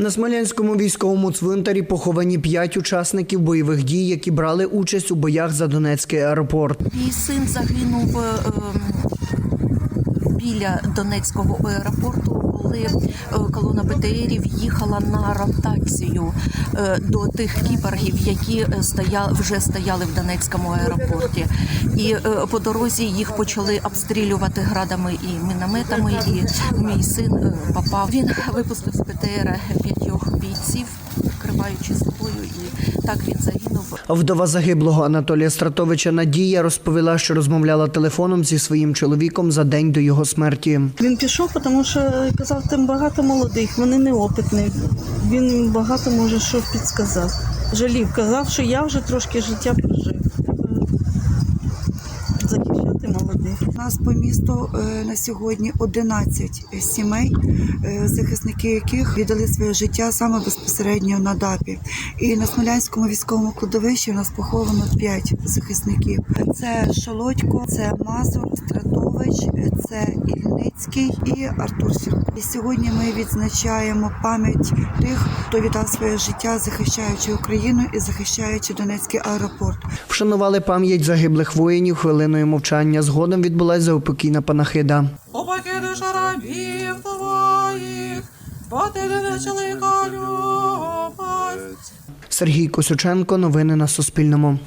На Смолянському військовому цвинтарі поховані п'ять учасників бойових дій, які брали участь у боях за Донецький аеропорт. Мій син загинув е, біля Донецького аеропорту, коли е, колона БТРів їхала на ротацію е, до тих кіборгів, які е, стояли, вже стояли в Донецькому аеропорті. І по дорозі їх почали обстрілювати градами і мінометами. І мій син попав. Він випустив з БТРа п'ятьох бійців, вкриваючи собою, і так він. Вдова загиблого Анатолія Стратовича Надія розповіла, що розмовляла телефоном зі своїм чоловіком за день до його смерті. Він пішов, тому що казав, там багато молодих, вони неопитні. Він багато може що підсказав. Жалів, казав, що я вже трошки життя прожив. Захищати. У нас по місту е, на сьогодні 11 сімей, е, захисники яких віддали своє життя саме безпосередньо на ДАПі. І на Смолянському військовому кладовищі у нас поховано 5 захисників. Це Шолодько, це Мазур, Стратович, це Ільницький і Артур Сірко. І сьогодні ми відзначаємо пам'ять тих, хто віддав своє життя, захищаючи Україну і захищаючи Донецький аеропорт. Вшанували пам'ять загиблих воїнів хвилиною мовчання. Згодом відбулася заупокійна панахида. Упокиди рабів твоїх, бо ти не чоловіка любить. Сергій Косюченко. Новини на Суспільному.